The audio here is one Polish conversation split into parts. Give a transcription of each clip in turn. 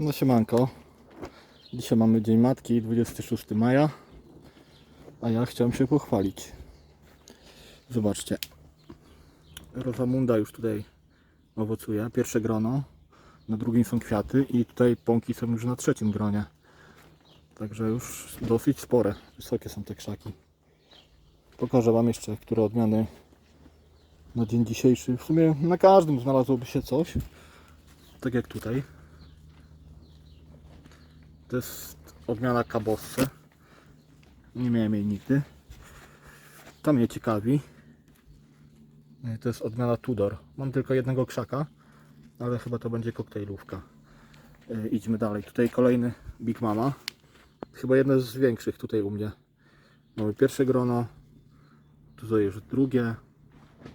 No siemanko. Dzisiaj mamy Dzień Matki, 26 maja. A ja chciałem się pochwalić. Zobaczcie. Rosamunda już tutaj owocuje. Pierwsze grono. Na drugim są kwiaty i tutaj pąki są już na trzecim gronie. Także już dosyć spore. Wysokie są te krzaki. Pokażę Wam jeszcze, które odmiany na dzień dzisiejszy. W sumie na każdym znalazłoby się coś. Tak jak tutaj. To jest odmiana Kabosse. Nie miałem jej nigdy. To mnie ciekawi. E, To jest odmiana Tudor. Mam tylko jednego krzaka, ale chyba to będzie koktajlówka. E, Idźmy dalej. Tutaj kolejny Big Mama. Chyba jedno z większych tutaj u mnie. Mamy pierwsze grono. Tutaj już drugie,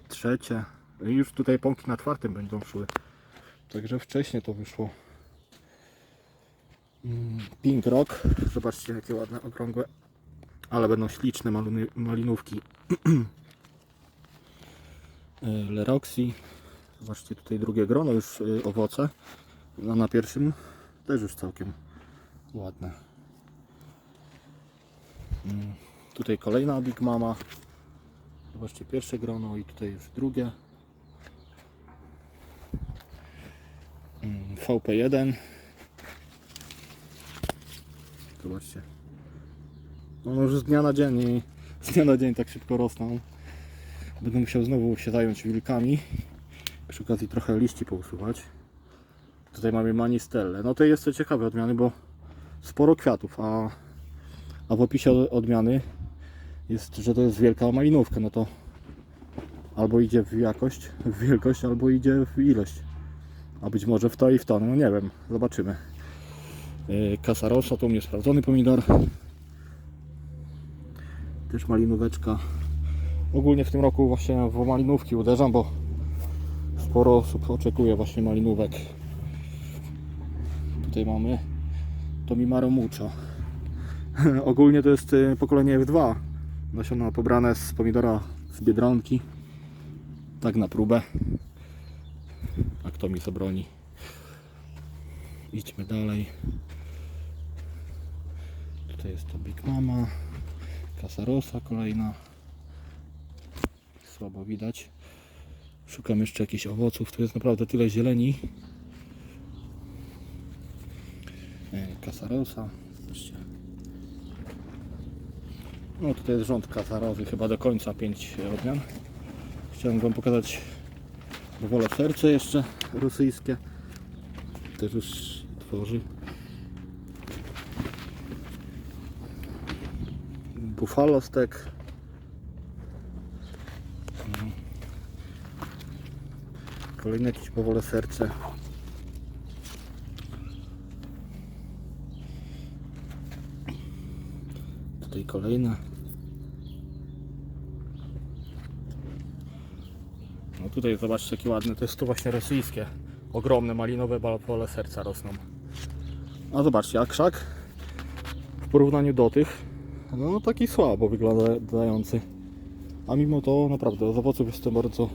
trzecie. I już tutaj pąki na czwartym będą szły. Także wcześniej to wyszło. Pink Rock. Zobaczcie jakie ładne, okrągłe. Ale będą śliczne malinówki. E, Leroxy. Zobaczcie tutaj drugie grono, już y, owoce. A na pierwszym też już całkiem ładne. Mm, Tutaj kolejna Big Mama. Zobaczcie pierwsze grono i tutaj już drugie. Mm, VP1. Zobaczcie. One już z dnia na dzień i z dnia na dzień tak szybko rosną. Będę musiał znowu się zająć wilkami. Przy okazji trochę liści pousuwać. Tutaj mamy manistelle. No to jest to ciekawe odmiany, bo sporo kwiatów, a, a w opisie od- odmiany jest, że to jest wielka malinówka. No to albo idzie w jakość, w wielkość, albo idzie w ilość. A być może w to i w to, no nie wiem, zobaczymy. Yy, Kasarosa to u mnie sprawdzony pomidor. Też malinóweczka. Ogólnie w tym roku właśnie w malinówki uderzam, bo sporo osób oczekuje właśnie malinówek. Tutaj mamy Tomimaro Mucho. Ogólnie to jest y, pokolenie F2. Nasiona pobrane z pomidora z Biedronki. Tak na próbę. A kto mi zabroni? Idźmy dalej. Tutaj jest to Big Mama. Kasarosa kolejna. Słabo widać. Szukam jeszcze jakichś owoców. Tu jest naprawdę tyle zieleni. E, Kasarosa. Zobaczcie. No tutaj jest rząd kasarowy, chyba do końca 5 odmian. Chciałem Wam pokazać wolę serce jeszcze rosyjskie. Też już tworzy. Buffalo Stek. Mhm. Kolejne jakieś powolę serce. Tutaj kolejne. No tutaj zobaczcie jakie ładne, to jest tu właśnie rosyjskie. Ogromne malinowe balpole serca rosną. A zobaczcie, a krzak w porównaniu do tych, no, taki słabo wyglądający. A mimo to naprawdę z owoców jestem bardzo,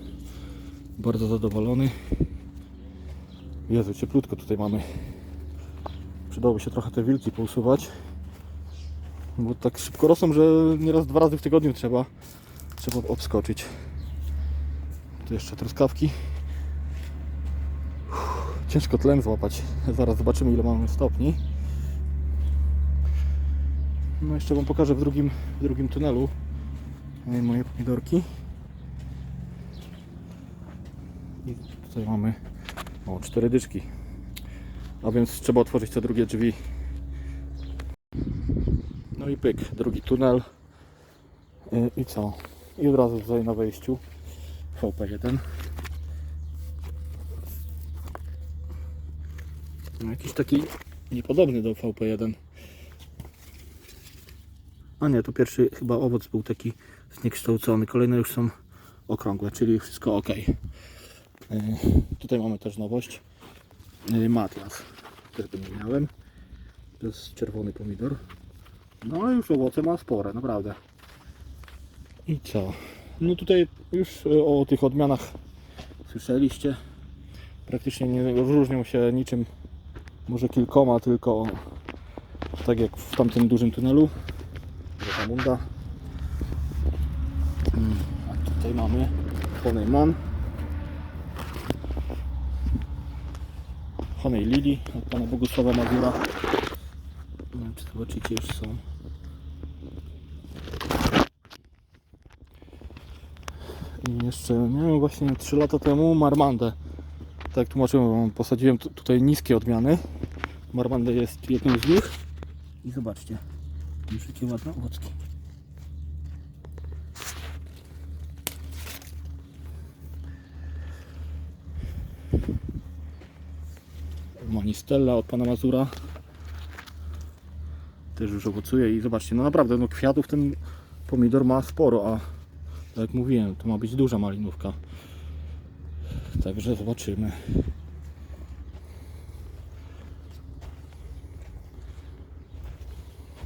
bardzo zadowolony. Jezu, cieplutko tutaj mamy. Przydałoby się trochę te wilki pousuwać. Bo tak szybko rosną, że nieraz dwa razy w tygodniu trzeba, trzeba obskoczyć. Tu jeszcze truskawki. Uff, Ciężko tlen złapać. Zaraz zobaczymy ile mamy stopni. No jeszcze Wam pokażę w drugim, w drugim tunelu e, moje pomidorki. I tutaj mamy o, cztery dyczki. A więc trzeba otworzyć te drugie drzwi. No i pyk, drugi tunel. E, I co? I od razu tutaj na wejściu VP1. No jakiś taki niepodobny do VP1. A nie, to pierwszy chyba owoc był taki zniekształcony. Kolejne już są okrągłe, czyli wszystko ok. Yy, tutaj mamy też nowość. Matias. Też go nie miałem. To jest czerwony pomidor. No ale już owoce ma spore, naprawdę. I co? No tutaj już y, o tych odmianach słyszeliście. Praktycznie nie różnią się niczym może kilkoma tylko, tak jak w tamtym dużym tunelu, Rosamunda. Mm, A tutaj mamy Honeyman, Honey Lily od pana Bogusława Mazura. Nie wiem, czy zobaczycie, już są. I jeszcze miałem właśnie 3 lata temu Marmandę. Tak jak tłumaczyłem, posadziłem tu- tutaj niskie odmiany. Marmanda jest jedną z nich. I zobaczcie, już jakie ładne owocki. Manistella od pana Mazura. Też już owocuje i zobaczcie, no naprawdę, no kwiatów ten pomidor ma sporo, a tak jak mówiłem, to ma być duża malinówka. Także zobaczymy.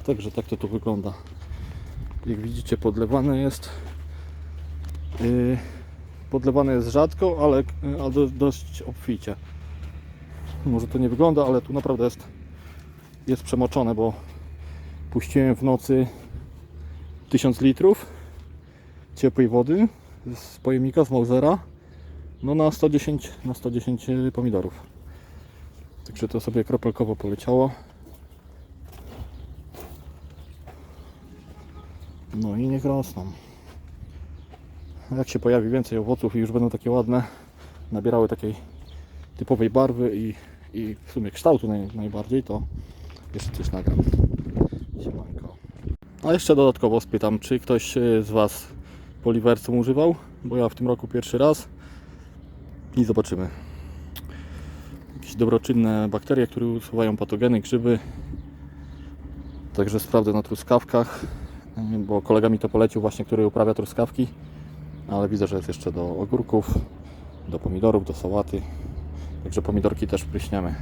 Także tak to tu wygląda. Jak widzicie podlewane jest. Yy, podlewane jest rzadko, ale, ale do- dość obficie. Może to nie wygląda, ale tu naprawdę jest, jest przemoczone, bo puściłem w nocy 1000 litrów ciepłej wody z pojemnika z Mausera no na 110 na 110 pomidorów. Także to sobie kropelkowo poleciało. No i niech rosną. Jak się pojawi więcej owoców i już będą takie ładne, nabierały takiej typowej barwy i, i w sumie kształtu naj, najbardziej, to jeszcze coś nagram. Siemanko. A jeszcze dodatkowo spytam, czy ktoś e, z Was poliwersum używał? Bo ja w tym roku pierwszy raz i zobaczymy. Jakieś dobroczynne bakterie, które usuwają patogeny, grzyby. Także sprawdzę na truskawkach, bo kolega mi to polecił właśnie, który uprawia truskawki. Ale widzę, że jest jeszcze do ogórków, do pomidorów, do sałaty. Także pomidorki też pryśniemy.